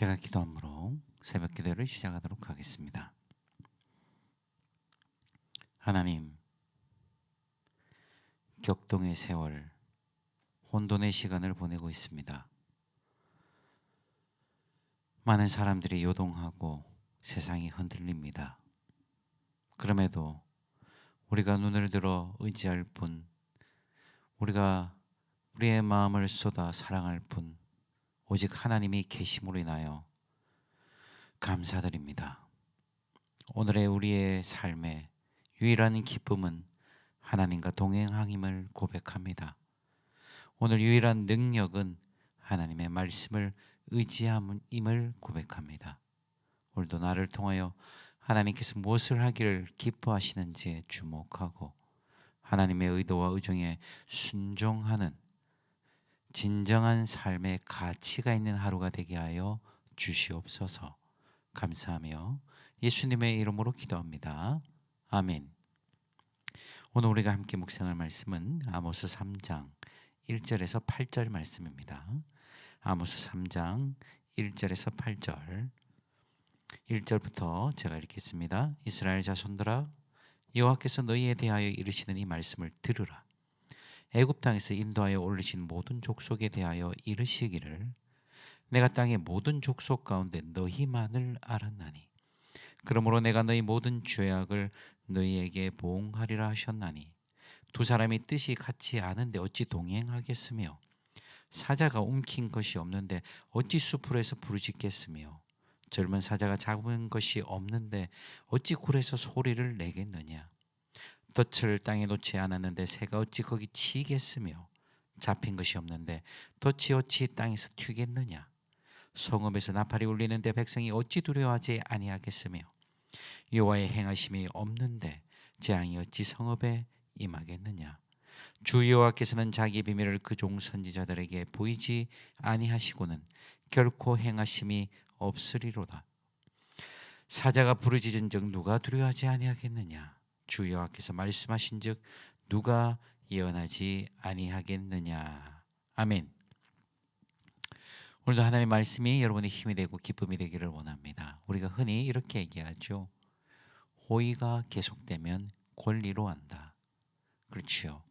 제가 기도함으로 새벽 기도를 시작하도록 하겠습니다. 하나님, 격동의 세월, 혼돈의 시간을 보내고 있습니다. 많은 사람들이 요동하고 세상이 흔들립니다. 그럼에도 우리가 눈을 들어 의지할 뿐, 우리가 우리의 마음을 쏟아 사랑할 뿐, 오직 하나님이 계심으로 인하여 감사드립니다. 오늘의 우리의 삶의 유일한 기쁨은 하나님과 동행함임을 고백합니다. 오늘 유일한 능력은 하나님의 말씀을 의지함임을 고백합니다. 오늘도 나를 통하여 하나님께서 무엇을 하기를 기뻐하시는지에 주목하고 하나님의 의도와 의정에 순종하는 진정한 삶의 가치가 있는 하루가 되게 하여 주시옵소서. 감사하며 예수님의 이름으로 기도합니다. 아멘. 오늘 우리가 함께 묵상할 말씀은 아모스 3장 1절에서 8절 말씀입니다. 아모스 3장 1절에서 8절 1절부터 제가 읽겠습니다. 이스라엘 자손들아 여호와께서 너희에 대하여 이르시는 이 말씀을 들으라. 애굽 땅에서 인도하여 올리신 모든 족속에 대하여 이르시기를 내가 땅의 모든 족속 가운데 너희만을 알았나니 그러므로 내가 너희 모든 죄악을 너희에게 보응하리라 하셨나니 두 사람이 뜻이 같지 않은데 어찌 동행하겠으며 사자가 움킨 것이 없는데 어찌 수풀에서 부르짖겠으며 젊은 사자가 잡은 것이 없는데 어찌 굴에서 소리를 내겠느냐 덫을 땅에 놓지 않았는데 새가 어찌 거기 치겠으며 잡힌 것이 없는데 덫이 어찌 땅에서 튀겠느냐? 성읍에서 나팔이 울리는데 백성이 어찌 두려워하지 아니하겠으며 여호와의 행하심이 없는데 재앙이 어찌 성읍에 임하겠느냐? 주 여호와께서는 자기 비밀을 그 종 선지자들에게 보이지 아니하시고는 결코 행하심이 없으리로다. 사자가 부르짖은 즉 누가 두려워하지 아니하겠느냐 주 여호와께서 말씀하신즉 누가 예언하지 아니하겠느냐 아멘 오늘도 하나님의 말씀이 여러분의 힘이 되고 기쁨이 되기를 원합니다. 우리가 흔히 이렇게 얘기하죠. 호의가 계속되면 권리로 한다. 그렇지요.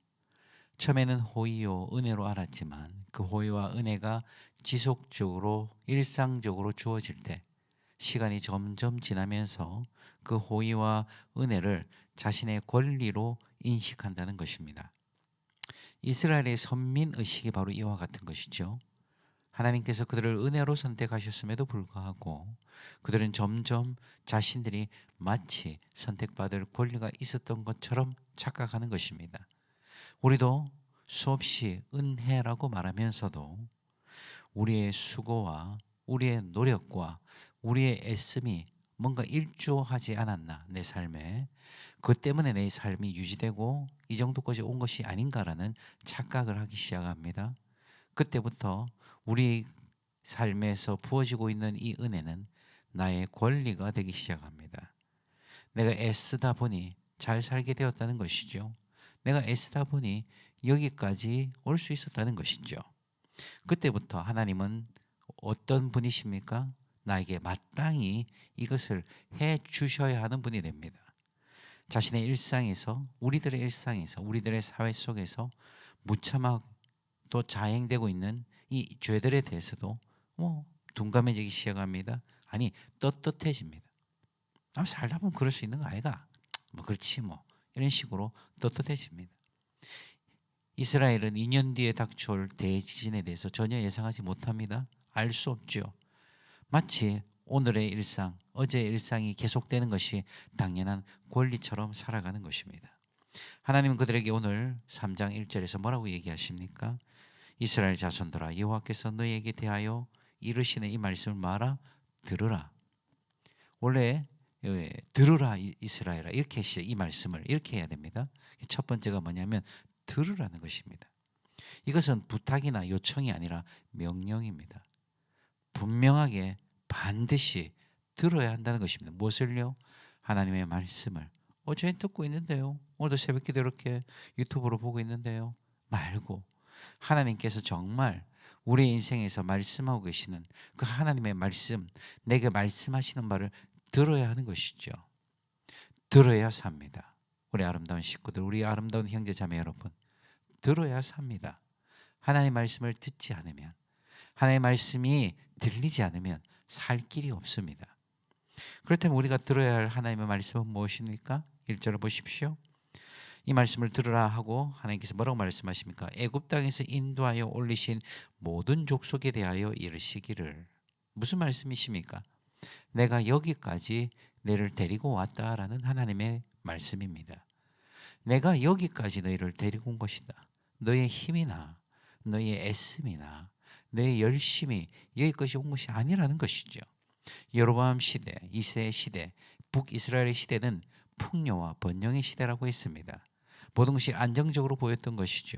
처음에는 호의요 은혜로 알았지만 그 호의와 은혜가 지속적으로 일상적으로 주어질 때 시간이 점점 지나면서 그 호의와 은혜를 자신의 권리로 인식한다는 것입니다. 이스라엘의 선민 의식이 바로 이와 같은 것이죠. 하나님께서 그들을 은혜로 선택하셨음에도 불구하고 그들은 점점 자신들이 마치 선택받을 권리가 있었던 것처럼 착각하는 것입니다. 우리도 수없이 은혜라고 말하면서도 우리의 수고와 우리의 노력과 우리의 애씀이 뭔가 일조하지 않았나 내 삶에 그 때문에 내 삶이 유지되고 이 정도까지 온 것이 아닌가라는 착각을 하기 시작합니다. 그때부터 우리 삶에서 부어지고 있는 이 은혜는 나의 권리가 되기 시작합니다. 내가 애쓰다 보니 잘 살게 되었다는 것이죠. 내가 애쓰다 보니 여기까지 올 수 있었다는 것이죠. 그때부터 하나님은 어떤 분이십니까? 나에게 마땅히 이것을 해 주셔야 하는 분이 됩니다. 자신의 일상에서 우리들의 일상에서 우리들의 사회 속에서 무참하고 또 자행되고 있는 이 죄들에 대해서도 뭐 둔감해지기 시작합니다. 아니 떳떳해집니다. 아, 살다 보면 그럴 수 있는 거 아이가? 뭐 그렇지 뭐 이런 식으로 떳떳해집니다. 이스라엘은 2년 뒤에 닥쳐올 대지진에 대해서 전혀 예상하지 못합니다. 알 수 없죠. 마치 오늘의 일상, 어제의 일상이 계속되는 것이 당연한 권리처럼 살아가는 것입니다. 하나님은 그들에게 오늘 3장 1절에서 뭐라고 얘기하십니까? 이스라엘 자손들아 여호와께서 너희에게 대하여 이르시는 이 말씀을 말아 들으라. 원래 예, 들으라 이스라엘아 이렇게 이 말씀을 이렇게 해야 됩니다. 첫 번째가 뭐냐면 들으라는 것입니다. 이것은 부탁이나 요청이 아니라 명령입니다. 분명하게 반드시 들어야 한다는 것입니다. 무엇을요? 하나님의 말씀을. 어제 듣고 있는데요. 오늘도 새벽 기도 이렇게 유튜브로 보고 있는데요. 말고 하나님께서 정말 우리의 인생에서 말씀하고 계시는 그 하나님의 말씀, 내게 말씀하시는 말을 들어야 하는 것이죠. 들어야 삽니다. 우리 아름다운 식구들, 우리 아름다운 형제 자매 여러분, 들어야 삽니다. 하나님의 말씀을 듣지 않으면, 하나님의 말씀이 들리지 않으면 살 길이 없습니다. 그렇다면 우리가 들어야 할 하나님의 말씀은 무엇입니까? 1절을 보십시오. 이 말씀을 들으라 하고 하나님께서 뭐라고 말씀하십니까? 애굽 땅에서 인도하여 올리신 모든 족속에 대하여 이르시기를 무슨 말씀이십니까? 내가 여기까지 너를 데리고 왔다라는 하나님의 말씀입니다. 내가 여기까지 너희를 데리고 온 것이다. 너의 힘이나 너의 애씀이나 너의 열심이 여기까지 온 것이 아니라는 것이죠. 여로보암 시대, 이세 시대, 북이스라엘의 시대는 풍요와 번영의 시대라고 했습니다. 모든 것이 안정적으로 보였던 것이죠.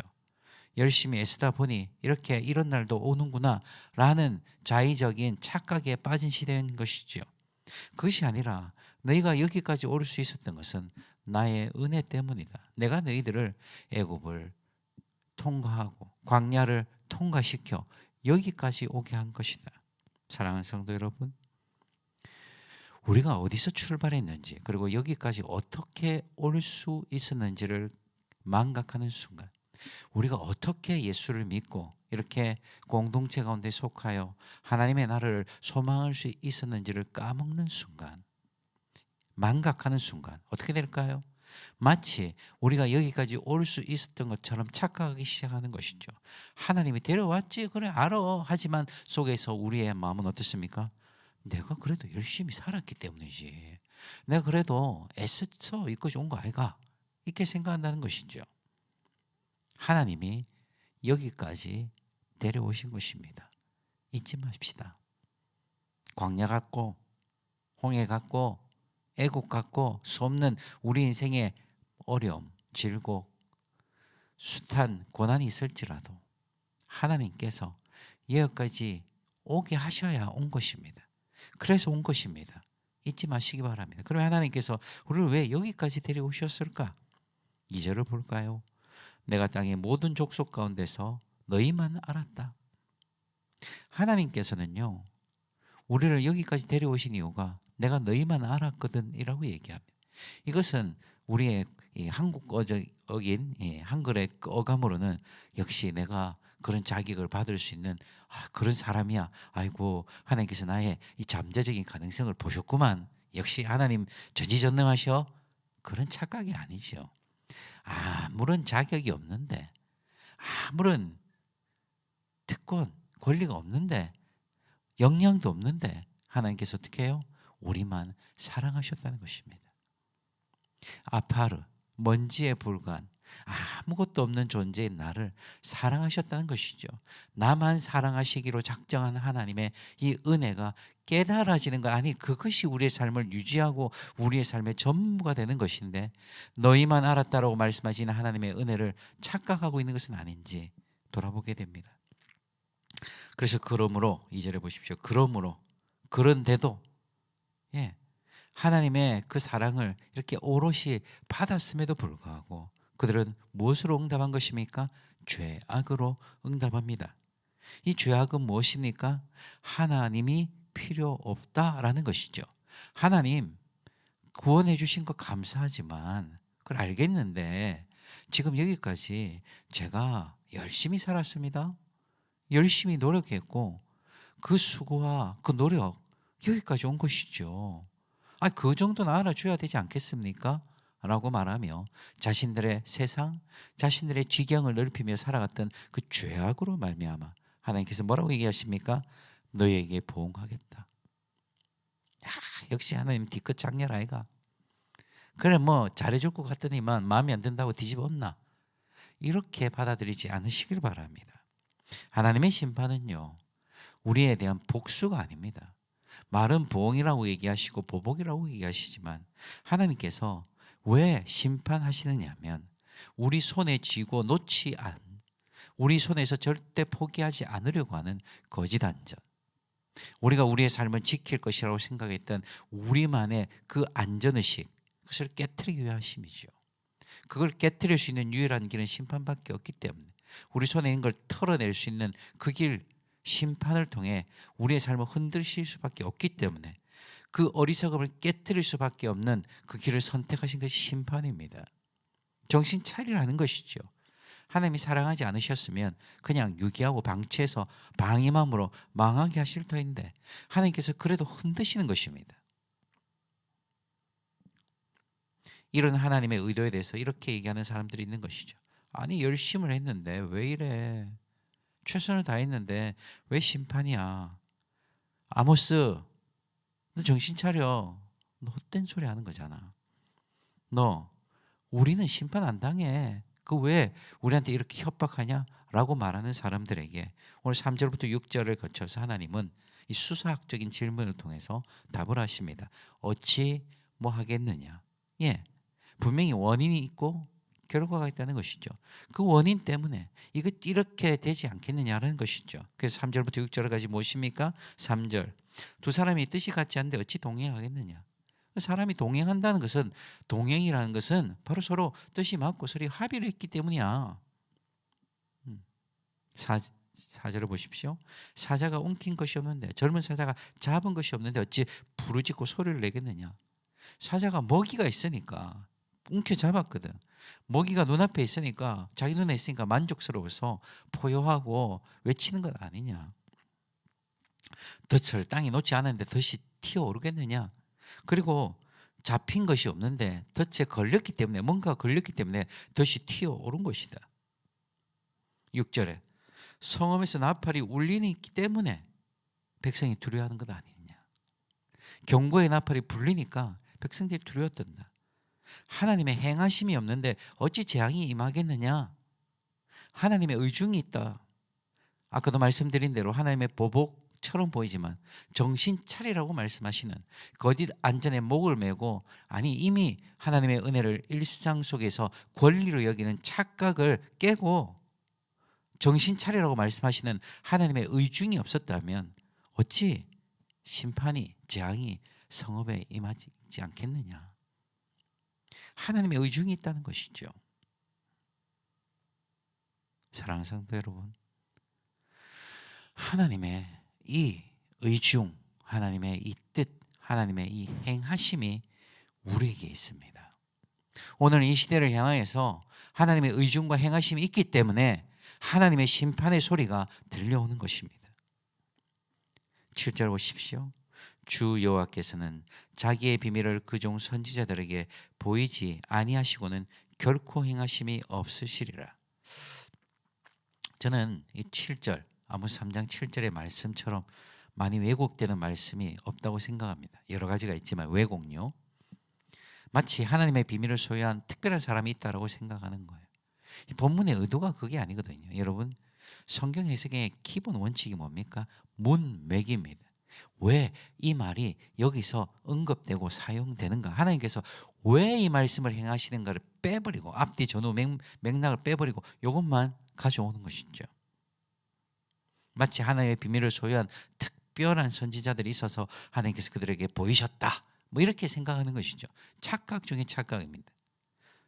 열심히 애쓰다 보니 이렇게 이런 날도 오는구나 라는 자의적인 착각에 빠진 시대인 것이죠. 그것이 아니라 너희가 여기까지 올 수 있었던 것은 나의 은혜 때문이다. 내가 너희들을 애굽을 통과하고 광야를 통과시켜 여기까지 오게 한 것이다. 사랑하는 성도 여러분, 우리가 어디서 출발했는지 그리고 여기까지 어떻게 올 수 있었는지를 망각하는 순간 우리가 어떻게 예수를 믿고 이렇게 공동체 가운데 속하여 하나님의 나라를 소망할 수 있었는지를 까먹는 순간 망각하는 순간 어떻게 될까요? 마치 우리가 여기까지 올 수 있었던 것처럼 착각하기 시작하는 것이죠. 하나님이 데려왔지 그래 알아 하지만 속에서 우리의 마음은 어떻습니까? 내가 그래도 열심히 살았기 때문이지. 내가 그래도 애써서 이것이 온 거 아이가? 이렇게 생각한다는 것이죠. 하나님이 여기까지 데려오신 것입니다. 잊지 마십시다. 광야 같고 홍해 같고 애국 같고 수 없는 우리 인생의 어려움, 질곡, 숱한 고난이 있을지라도 하나님께서 여기까지 오게 하셔야 온 것입니다. 그래서 온 것입니다. 잊지 마시기 바랍니다. 그럼 하나님께서 우리를 왜 여기까지 데려오셨을까? 2절을 볼까요? 내가 땅의 모든 족속 가운데서 너희만 알았다. 하나님께서는요, 우리를 여기까지 데려오신 이유가 내가 너희만 알았거든 이라고 얘기합니다. 이것은 우리의 한국 어인 한글의 어감으로는 역시 내가 그런 자격을 받을 수 있는 아, 그런 사람이야. 아이고 하나님께서 나의 이 잠재적인 가능성을 보셨구만. 역시 하나님 전지전능하셔. 그런 착각이 아니죠. 아무런 자격이 없는데 아무런 특권 권리가 없는데 역량도 없는데 하나님께서 어떻게 해요? 우리만 사랑하셨다는 것입니다. 아파르 먼지에 불과한 아무것도 없는 존재인 나를 사랑하셨다는 것이죠. 나만 사랑하시기로 작정한 하나님의 이 은혜가 깨달아지는 것 아니 그것이 우리의 삶을 유지하고 우리의 삶의 전부가 되는 것인데 너희만 알았다라고 말씀하시는 하나님의 은혜를 착각하고 있는 것은 아닌지 돌아보게 됩니다. 그래서 그러므로 이절에 보십시오. 그러므로 그런데도 예 하나님의 그 사랑을 이렇게 오롯이 받았음에도 불구하고 그들은 무엇으로 응답한 것입니까? 죄악으로 응답합니다. 이 죄악은 무엇입니까? 하나님이 필요 없다라는 것이죠. 하나님 구원해 주신 것 감사하지만 그걸 알겠는데 지금 여기까지 제가 열심히 살았습니다. 열심히 노력했고 그 수고와 그 노력 여기까지 온 것이죠. 아, 그 정도는 알아줘야 되지 않겠습니까? 라고 말하며 자신들의 세상, 자신들의 지경을 넓히며 살아갔던 그 죄악으로 말미암아 하나님께서 뭐라고 얘기하십니까? 너에게 보응하겠다. 야, 역시 하나님 뒤끝 장렬 아이가. 그래 뭐 잘해줄 것 같더니만 마음에 안 든다고 뒤집었나? 이렇게 받아들이지 않으시길 바랍니다. 하나님의 심판은요 우리에 대한 복수가 아닙니다. 말은 부엉이라고 얘기하시고 보복이라고 얘기하시지만 하나님께서 왜 심판하시느냐면 우리 손에 쥐고 놓지 않 우리 손에서 절대 포기하지 않으려고 하는 거짓 안전. 우리가 우리의 삶을 지킬 것이라고 생각했던 우리만의 그 안전의식 그것을 깨뜨리기 위한 힘이죠. 그걸 깨뜨릴 수 있는 유일한 길은 심판밖에 없기 때문에 우리 손에 있는 걸 털어낼 수 있는 그 길 심판을 통해 우리의 삶을 흔들실 수밖에 없기 때문에 그 어리석음을 깨뜨릴 수밖에 없는 그 길을 선택하신 것이 심판입니다. 정신 차리라는 것이죠. 하나님이 사랑하지 않으셨으면 그냥 유기하고 방치해서 방임함으로 망하게 하실 터인데 하나님께서 그래도 흔드시는 것입니다. 이런 하나님의 의도에 대해서 이렇게 얘기하는 사람들이 있는 것이죠. 아니 열심을 했는데 왜 이래? 최선을 다했는데 왜 심판이야? 아모스, 너 정신 차려. 너 헛된 소리 하는 거잖아. 너 우리는 심판 안 당해. 그 왜 우리한테 이렇게 협박하냐? 라고 말하는 사람들에게 오늘 3절부터 6절을 거쳐서 하나님은 이 수사학적인 질문을 통해서 답을 하십니다. 어찌 뭐 하겠느냐? 예. 분명히 원인이 있고 결과가 있다는 것이죠. 그 원인 때문에 이거 이렇게 되지 않겠느냐라는 것이죠. 그래서 3절부터 6절까지 무엇입니까? 3절. 두 사람이 뜻이 같지 않는데 어찌 동행하겠느냐? 사람이 동행한다는 것은 동행이라는 것은 바로 서로 뜻이 맞고 서로 합의를 했기 때문이야. 음. 사, 사절을 보십시오. 사자가 옮긴 것이 없는데 젊은 사자가 잡은 것이 없는데 어찌 부르짖고 소리를 내겠느냐? 사자가 먹이가 있으니까 움켜 잡았거든. 먹이가 눈앞에 있으니까 자기 눈에 있으니까 만족스러워서 포효하고 외치는 것 아니냐. 덫을 땅에 놓지 않았는데 덫이 튀어오르겠느냐. 그리고 잡힌 것이 없는데 덫에 걸렸기 때문에 뭔가 걸렸기 때문에 덫이 튀어오른 것이다. 6절에 성읍에서 나팔이 울리기 때문에 백성이 두려워하는 것 아니냐. 경고의 나팔이 불리니까 백성들이 두려웠던다. 하나님의 행하심이 없는데 어찌 재앙이 임하겠느냐? 하나님의 의중이 있다. 아까도 말씀드린 대로 하나님의 보복처럼 보이지만 정신 차리라고 말씀하시는 거짓 안전에 목을 메고 아니 이미 하나님의 은혜를 일상 속에서 권리로 여기는 착각을 깨고 정신 차리라고 말씀하시는 하나님의 의중이 없었다면 어찌 심판이 재앙이 성읍에 임하지 않겠느냐? 하나님의 의중이 있다는 것이죠. 사랑하는 성도 여러분, 하나님의 이 의중, 하나님의 이 뜻, 하나님의 이 행하심이 우리에게 있습니다. 오늘 이 시대를 향하여서 하나님의 의중과 행하심이 있기 때문에 하나님의 심판의 소리가 들려오는 것입니다. 7절 보십시오. 주 여호와께서는 자기의 비밀을 그종 선지자들에게 보이지 아니하시고는 결코 행하심이 없으시리라. 저는 이 7절 아모스 3장 7절의 말씀처럼 많이 왜곡되는 말씀이 없다고 생각합니다. 여러 가지가 있지만 왜곡요. 마치 하나님의 비밀을 소유한 특별한 사람이 있다라고 생각하는 거예요. 이 본문의 의도가 그게 아니거든요. 여러분 성경 해석의 기본 원칙이 뭡니까? 문맥입니다. 왜 이 말이 여기서 언급되고 사용되는가? 하나님께서 왜 이 말씀을 행하시는가를 빼버리고 앞뒤 전후 맥, 맥락을 빼버리고 이것만 가져오는 것이죠. 마치 하나님의 비밀을 소유한 특별한 선지자들이 있어서 하나님께서 그들에게 보이셨다. 뭐 이렇게 생각하는 것이죠. 착각 중에 착각입니다.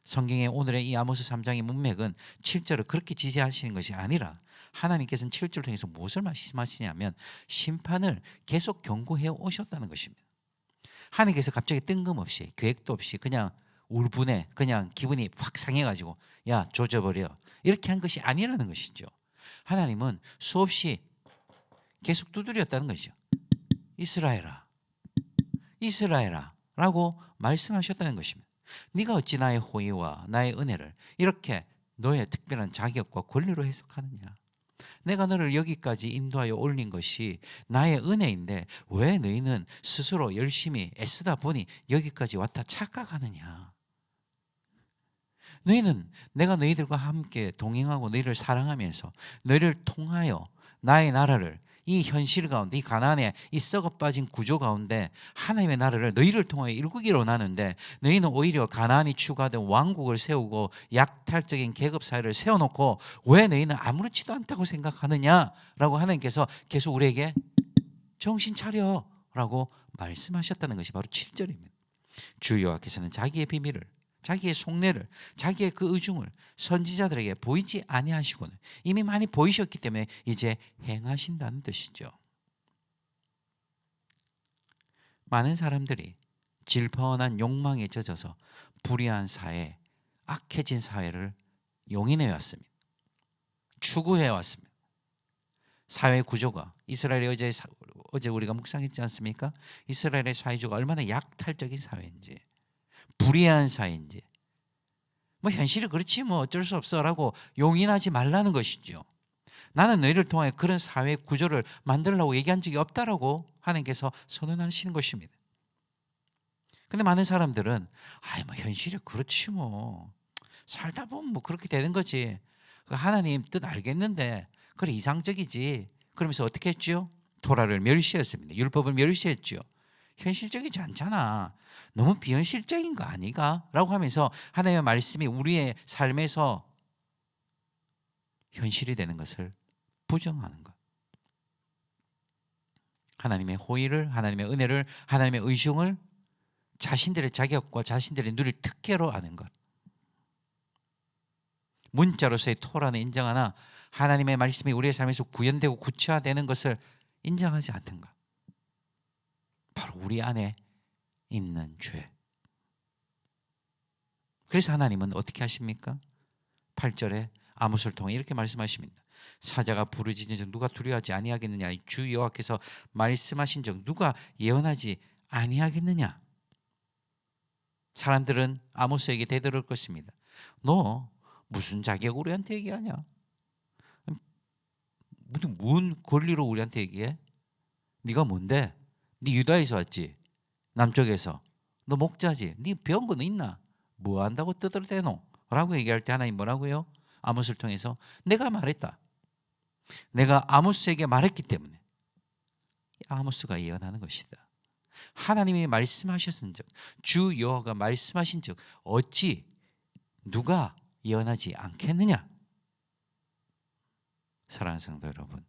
성경의 오늘의 이 아모스 3장의 문맥은 7절을 그렇게 지지하시는 것이 아니라 하나님께서는 7절을 통해서 무엇을 말씀하시냐면 심판을 계속 경고해 오셨다는 것입니다. 하나님께서 갑자기 뜬금없이 계획도 없이 그냥 울분에 그냥 기분이 확 상해가지고 야 조져버려 이렇게 한 것이 아니라는 것이죠. 하나님은 수없이 계속 두드렸다는 것이죠. 이스라엘아, 이스라엘아 라고 말씀하셨다는 것입니다. 네가 어찌 나의 호의와 나의 은혜를 이렇게 너의 특별한 자격과 권리로 해석하느냐? 내가 너를 여기까지 인도하여 올린 것이 나의 은혜인데 왜 너희는 스스로 열심히 애쓰다 보니 여기까지 왔다 착각하느냐? 너희는 내가 너희들과 함께 동행하고 너희를 사랑하면서 너희를 통하여 나의 나라를 이 현실 가운데 이 가난의 이 썩어 빠진 구조 가운데 하나님의 나라를 너희를 통하여 일구기로 원하는데 너희는 오히려 가난이 추가된 왕국을 세우고 약탈적인 계급 사회를 세워놓고 왜 너희는 아무렇지도 않다고 생각하느냐라고 하나님께서 계속 우리에게 정신 차려라고 말씀하셨다는 것이 바로 7절입니다. 주 여호와께서는 자기의 비밀을 자기의 속내를 자기의 그 의중을 선지자들에게 보이지 아니하시고는 이미 많이 보이셨기 때문에 이제 행하신다는 뜻이죠. 많은 사람들이 질펀한 욕망에 젖어서 불의한 사회, 악해진 사회를 용인해 왔습니다. 추구해 왔습니다. 사회 구조가 이스라엘이 어제 사- 어제 우리가 묵상했지 않습니까? 이스라엘의 사회주가 얼마나 약탈적인 사회인지 불의한 사회인지 뭐 현실이 그렇지 뭐 어쩔 수 없어라고 용인하지 말라는 것이죠. 나는 너희를 통해 그런 사회 구조를 만들려고 얘기한 적이 없다라고 하나님께서 선언하시는 것입니다. 근데 많은 사람들은 아이 뭐 현실이 그렇지 뭐 살다 보면 뭐 그렇게 되는 거지. 그 하나님 뜻 알겠는데 그래 이상적이지. 그러면서 어떻게 했죠? 토라를 멸시했습니다. 율법을 멸시했죠. 현실적이지 않잖아. 너무 비현실적인 거 아니가? 라고 하면서 하나님의 말씀이 우리의 삶에서 현실이 되는 것을 부정하는 것. 하나님의 호의를, 하나님의 은혜를, 하나님의 의중을 자신들의 자격과 자신들의 누릴 특혜로 아는 것. 문자로서의 토라는 인정하나 하나님의 말씀이 우리의 삶에서 구현되고 구체화되는 것을 인정하지 않는 것. 바로 우리 안에 있는 죄. 그래서 하나님은 어떻게 하십니까? 8절에 아모스를 통해 이렇게 말씀하십니다. 사자가 부르짖은 적 누가 두려워하지 아니하겠느냐 주 여호와께서 말씀하신 적 누가 예언하지 아니하겠느냐 사람들은 아모스에게 대들을 것입니다. 너 무슨 자격 우리한테 얘기하냐? 무슨 뭔 권리로 우리한테 얘기해? 네가 뭔데? 네 유다에서 왔지? 남쪽에서 너 목자지? 네 배운 거는 있나? 뭐 한다고 떠들대노? 라고 얘기할 때 하나님 뭐라고요? 아모스를 통해서 내가 말했다. 내가 아모스에게 말했기 때문에 아모스가 예언하는 것이다. 하나님이 말씀하셨은 적, 주 여호와가 말씀하신 적 어찌 누가 예언하지 않겠느냐? 사랑하는 성도 여러분,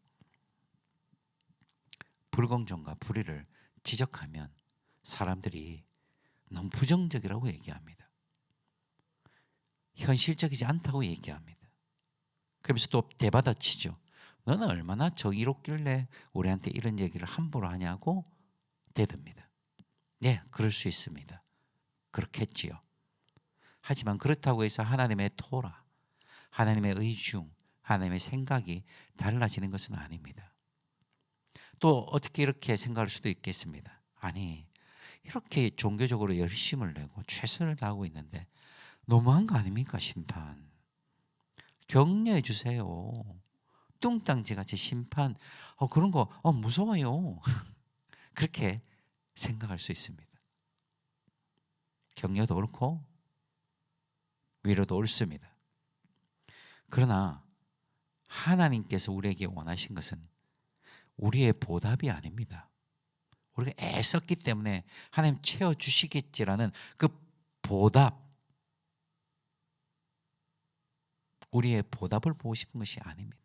불공정과 불의를 지적하면 사람들이 너무 부정적이라고 얘기합니다. 현실적이지 않다고 얘기합니다. 그러면서 또 대받아치죠. 너는 얼마나 정의롭길래 우리한테 이런 얘기를 함부로 하냐고 대듭니다. 네, 그럴 수 있습니다. 그렇겠지요. 하지만 그렇다고 해서 하나님의 토라, 하나님의 의중, 하나님의 생각이 달라지는 것은 아닙니다. 또 어떻게 이렇게 생각할 수도 있겠습니다. 아니, 이렇게 종교적으로 열심을 내고 최선을 다하고 있는데 너무한 거 아닙니까, 심판? 격려해 주세요. 뚱땅지 같이 심판, 어, 그런 거, 어, 무서워요. 그렇게 생각할 수 있습니다. 격려도 옳고, 위로도 옳습니다. 그러나, 하나님께서 우리에게 원하신 것은 우리의 보답이 아닙니다. 우리가 애썼기 때문에 하나님 채워 주시겠지라는 그 보답, 우리의 보답을 보고 싶은 것이 아닙니다.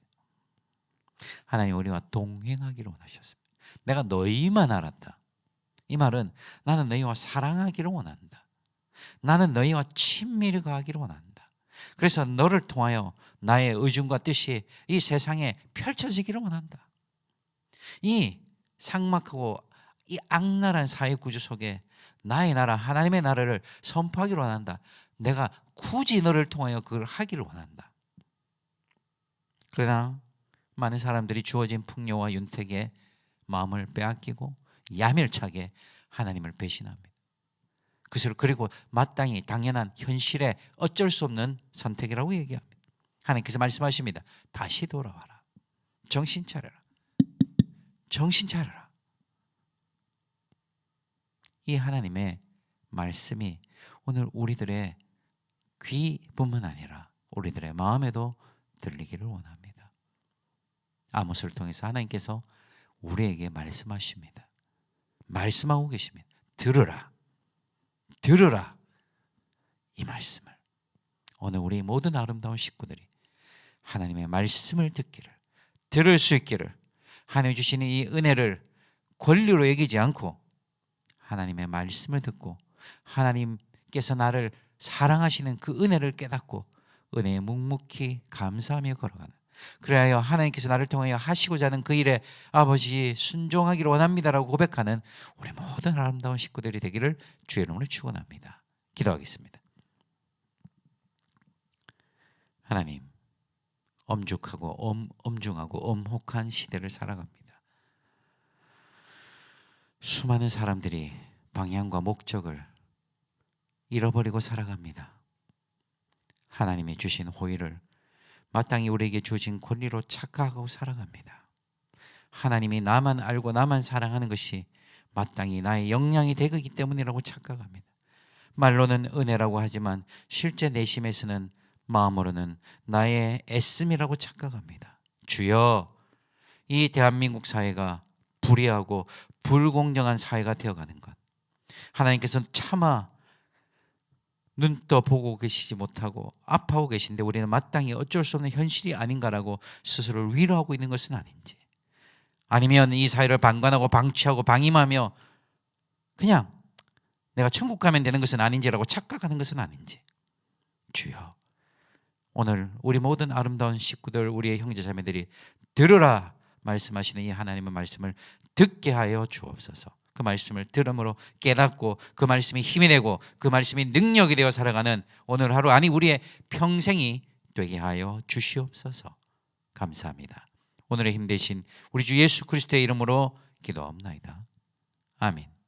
하나님 우리와 동행하기를 원하셨습니다. 내가 너희만 알았다. 이 말은 나는 너희와 사랑하기를 원한다. 나는 너희와 친밀히 가기를 원한다. 그래서 너를 통하여 나의 의중과 뜻이 이 세상에 펼쳐지기를 원한다. 이 상막하고 이 악랄한 사회 구조 속에 나의 나라 하나님의 나라를 선포하기를 원한다. 내가 굳이 너를 통하여 그걸 하기를 원한다. 그러나 많은 사람들이 주어진 풍요와 윤택에 마음을 빼앗기고 야멸차게 하나님을 배신합니다. 그것을 그리고 마땅히 당연한 현실에 어쩔 수 없는 선택이라고 얘기합니다. 하나님께서 말씀하십니다. 다시 돌아와라. 정신 차려라. 정신 차려라. 이 하나님의 말씀이 오늘 우리들의 귀뿐만 아니라 우리들의 마음에도 들리기를 원합니다. 아모스를 통해서 하나님께서 우리에게 말씀하십니다. 말씀하고 계십니다. 들으라. 들으라. 이 말씀을. 오늘 우리 모든 아름다운 식구들이 하나님의 말씀을 듣기를, 들을 수 있기를, 하나님 주시는 이 은혜를 권리로 여기지 않고 하나님의 말씀을 듣고 하나님께서 나를 사랑하시는 그 은혜를 깨닫고 은혜에 묵묵히 감사하며 걸어가는 그래야 하나님께서 나를 통하여 하시고자 하는 그 일에 아버지 순종하기를 원합니다라고 고백하는 우리 모든 아름다운 식구들이 되기를 주의 이름으로 축원합니다. 기도하겠습니다. 하나님 엄죽하고 엄, 엄중하고 엄혹한 시대를 살아갑니다. 수많은 사람들이 방향과 목적을 잃어버리고 살아갑니다. 하나님이 주신 호의를 마땅히 우리에게 주신 권리로 착각하고 살아갑니다. 하나님이 나만 알고 나만 사랑하는 것이 마땅히 나의 역량이 되기 때문이라고 착각합니다. 말로는 은혜라고 하지만 실제 내심에서는 마음으로는 나의 애씀이라고 착각합니다. 주여, 이 대한민국 사회가 불의하고 불공정한 사회가 되어가는 것. 하나님께서는 차마 눈떠 보고 계시지 못하고 아파하고 계신데 우리는 마땅히 어쩔 수 없는 현실이 아닌가라고 스스로를 위로하고 있는 것은 아닌지 아니면 이 사회를 방관하고 방치하고 방임하며 그냥 내가 천국 가면 되는 것은 아닌지라고 착각하는 것은 아닌지 주여 오늘 우리 모든 아름다운 식구들 우리의 형제 자매들이 들으라 말씀하시는 이 하나님의 말씀을 듣게 하여 주옵소서. 그 말씀을 들음으로 깨닫고 그 말씀이 힘이 되고 그 말씀이 능력이 되어 살아가는 오늘 하루 아니 우리의 평생이 되게 하여 주시옵소서. 감사합니다. 오늘의 힘 대신 우리 주 예수 그리스도의 이름으로 기도합나이다. 아멘.